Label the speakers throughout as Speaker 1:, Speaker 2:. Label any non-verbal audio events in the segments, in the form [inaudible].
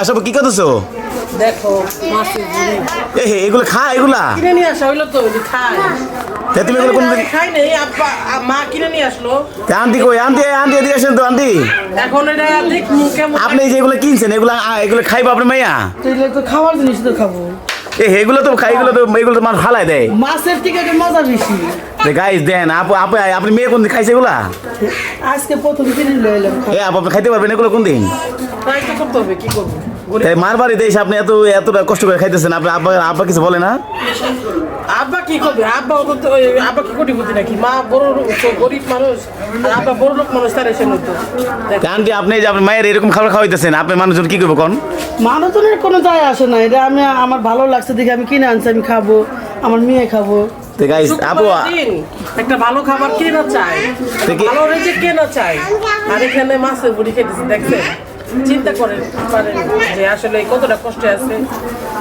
Speaker 1: আসলে কি করতেছো?
Speaker 2: দেখো মাছের ঝুড়ি
Speaker 1: এ এগুলো খা এগুলা?
Speaker 2: কিনে নিয়ে আসা হইল তো খায়।
Speaker 1: তুমি এগুলো কোন
Speaker 2: খাই নাই আব্বা মা কিনে নিয়ে আসলো।
Speaker 1: আন্টি কই? আন্টি আন্টি এদিকে আসেন তো আন্টি।
Speaker 2: এখন এটা দেখ কেমন
Speaker 1: আপনি যে এগুলো কিনছেন এগুলো এগুলো খাইবো আপনি মাইয়া?
Speaker 2: তাইলে তো খাওয়ার জিনিস তো খাব।
Speaker 1: এ এগুলো তো খাই এগুলো তো এগুলো তো মানুষ ফালাই দেয়।
Speaker 2: মাছের থেকে এটা মজা বেশি।
Speaker 1: গাইস দেন আপু আপু আপনি মেয়ে কোন দিন খাইছে এগুলা?
Speaker 2: আজকে প্রথম
Speaker 1: এ আপু আপনি খাইতে পারবেন এগুলো কোন দিন
Speaker 2: করতে হবে? কি করব?
Speaker 1: এই মার বাড়িতে এসে আপনি এত এতটা কষ্ট করে খাইতেছেন আপনি আব্বা আব্বা কিছু বলে না?
Speaker 2: আব্বা কি করবে? আব্বা তো তো আব্বা কি কোটিপতি নাকি? মা বড় লোক গরিব মানুষ আর আব্বা বড় লোক মানুষ তার এসে নতো
Speaker 1: আন্টি আপনি যে আপনি মায়ের এরকম খাবার খাওয়াইতেছেন আপনি মানুষজন কি করব কোন?
Speaker 3: মানুষজনের কোনো যায় আসে না। এটা আমি আমার ভালো লাগছে দেখে আমি কিনে আনছি আমি খাব আমার মেয়ে খাব।
Speaker 1: তো গাইস আপু
Speaker 2: একটা ভালো খাবার কে না চায়?
Speaker 1: দেখি-
Speaker 2: ভালো রেজে কে না চায়? আর এখানে মাছের বুড়ি খেতেছে দেখছেন? চিন্তা করেন পারেন যে আসলে কতটা কষ্টে আছে।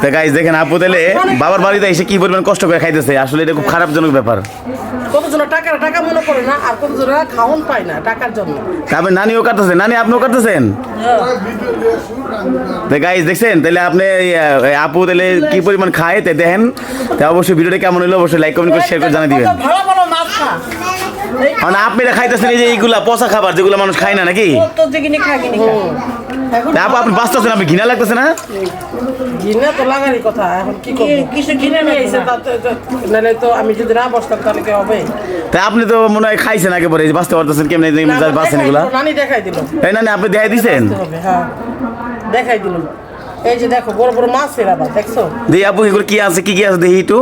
Speaker 1: তো গাইস দেখেন আপু তাহলে বাবার বাড়িতে এসে কি পরিমাণ কষ্ট করে খাইতেছে? আসলে এটা খুব খারাপজনক ব্যাপার।
Speaker 2: কতজনের টাকার টাকা মনে পড়ে না আর কতজনের খাওয়ান পায় না টাকার জন্য।
Speaker 1: তারপরে নানিও কাটতেছেন? নানি আপনিও কাটতেছেন? তো গাইস দেখছেন? তাহলে আপনি আপু তাহলে কি পরিমাণ খায় তাই দেখেন। তা অবশ্যই ভিডিওটা কেমন হলো অবশ্যই লাইক কমেন্ট করে শেয়ার করে জানিয়ে দিবেন। মানে আপনি খাইতেছেন এই যে এইগুলা পচা খাবার যেগুলো মানুষ খায় না নাকি? আপনি বাঁচতেছেন আপনি ঘৃণা লাগতেছে না?
Speaker 2: ঘিনে তো লাগারই কথা এখন কি কিছু কিনে নিয়ে এসে নাহলে তো আমি যদি না বসতাম তাহলে কি হবে?
Speaker 1: তা আপনি তো মনে হয় খাইছেন আগে পরে এই যে বাঁচতে পারতেছেন কেমনি বাঁচছেন
Speaker 2: দেখাই
Speaker 1: এগুলা?
Speaker 2: নানি দেখাই দিল।
Speaker 1: এই নানি আপনি দেখাই দিছেন?
Speaker 2: হ্যাঁ। দেখাই দিল। এই যে দেখো বড় বড় মাছ এর দেখছ?
Speaker 1: দেখি আপু এগুলো কি আছে? কি কি আছে দেখি একটু?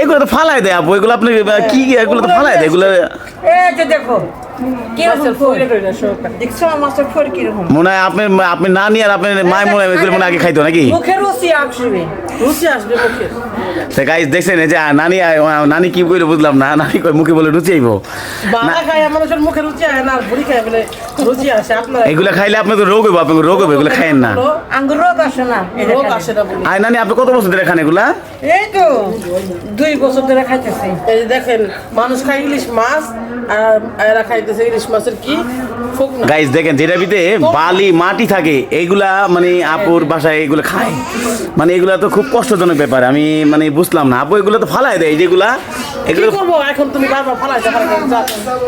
Speaker 1: এগুলো তো ফালাই দেয় আপু এগুলো আপনি কি কি এগুলো তো ফালাই দেয় এগুলো
Speaker 4: এই যে দেখো
Speaker 2: মাছের ফইরে টইরে সব।
Speaker 4: দেখছ মাছের ফোর কীরকম
Speaker 1: মনে হয় আপনি আপনি নানি আর আপনার মায় মনে হয় মনে আগে খাইতো নাকি?
Speaker 4: মুখের রুচি আসবে।
Speaker 2: রুচি আসবে মুখে।
Speaker 1: তা গাইস দেখছেন যে নানি নানি কি কইলো বুঝলাম না। [laughs] নানি কই মুখে বলে রুচি আইবো।
Speaker 2: বাংলা খায় মানুষের মুখে রুচি আসে না আর বুড়ি খায় বলে রুচি আসে। আপনার
Speaker 1: এগুলো খাইলে আপনার রোগ হইব আপনার রোগ হইব এগুলো খাইেন না।
Speaker 4: রোগ আসে না
Speaker 2: রোগ আসে না
Speaker 1: আয় নানি আপনি কত বছর ধরে খান এগুলা?
Speaker 4: এই তো দুই বছর ধরে খাইতেছি।
Speaker 2: এই দেখেন মানুষ খায় ইলিশ মাছ আর এরা খাইতেছে ইলিশ মাছের কি
Speaker 1: গাইস দেখেন যেটা ভিতরে বালি মাটি থাকে এইগুলা মানে আপুর বাসায় এগুলো খায়। মানে এগুলা তো খুব কষ্টজনক ব্যাপার আমি মানে বুঝলাম না। আপু এগুলো তো ফালাই দেয় যেগুলা এগুলো
Speaker 2: করব? এখন তুমি বারবার ফালাইতে ফালাইতে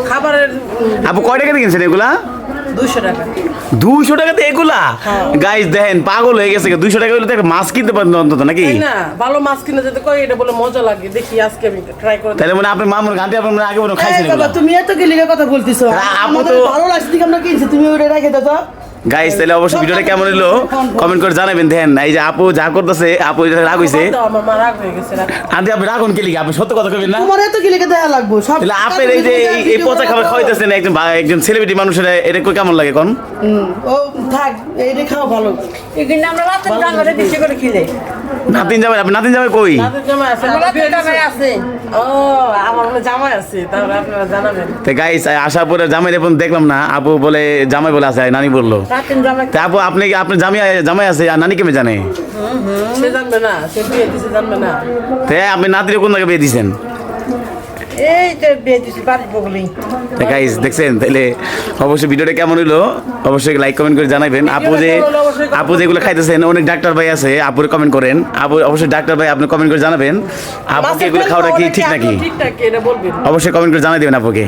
Speaker 2: খাবারের
Speaker 1: আপু কয় টাকা কিনছেন এগুলা?
Speaker 2: দুইশো
Speaker 1: টাকাতে এগুলা?
Speaker 2: গাইজ
Speaker 1: গাইস দেখেন পাগল হয়ে গেছে দুইশো টাকা হলে তো একটা মাছ কিনতে পারেন অন্তত নাকি?
Speaker 2: না? ভালো মাছ কিনে যেতে কই এটা বলে মজা লাগে। দেখি আজকে আমি ট্রাই করে।
Speaker 1: তাহলে মানে আপনি মামুর গানটি আপনার আগে বলে
Speaker 3: এই
Speaker 1: খাইছেন
Speaker 3: তুমি এত কি লিগে কথা বলতেছো। আমাদের ভালো লাগছে আমরা কিনছি তুমি ওটা রেখে দাও তো।
Speaker 1: গাইস তাহলে অবশ্যই ভিডিওটা কেমন হলো? কমেন্ট করে জানাবেন দেখেন এই যে আপু যা করতেছে আপু এটা রাগ হইছে।
Speaker 2: আমার মা রাগ হয়ে গেছে।
Speaker 1: আন্টি আপনি রাগুন কে লিখে আপনি সত্য কথা কবেন না?
Speaker 3: তোমার এত কি লিগে দেখা লাগবো? সব
Speaker 1: তাহলে আপনার এই যে এই- পচা খাবার খাওয়াইতেছেন একজন একজন সেলিব্রিটি মানুষের এটা কই কেমন লাগে কোন?
Speaker 3: ও থাক এইটা খাও ভালো।
Speaker 4: এখানে আমরা রাতের ডাঙ্গারে বেশি করে খিলে।
Speaker 1: নাতিন জামাই আপনি নাতিন জামাই কই?
Speaker 2: তাদের জামাই আছে বিয়ে
Speaker 4: রাতের আছে।
Speaker 2: ও আমার হয় জামাই আছে তাহলে আপনারা জানাবেন।
Speaker 1: তো গাইস আসার পরে জামাই এখন দেখলাম না আপু বলে জামাই বলে আছে নানি বলল।
Speaker 4: রাতের জামা
Speaker 1: তা আপু আপনি কি আপনার জামাই জামাই আছে? আর নানি কেমন জানে? তো আপনি নাতির কোন জায়গায় বিয়ে দিয়েছেন গাইস দেখছেন? তাহলে অবশ্যই ভিডিওটা কেমন হলো অবশ্যই লাইক কমেন্ট করে জানাবেন আপু যে আপু যেগুলো খাইতেছেন অনেক ডাক্তার ভাই আছে আপুর কমেন্ট করেন। আপু অবশ্যই ডাক্তার ভাই আপনি কমেন্ট করে জানাবেন। আপুকে এগুলো খাওয়াটা কি ঠিক নাকি? অবশ্যই কমেন্ট করে জানাই দেবেন আপুকে।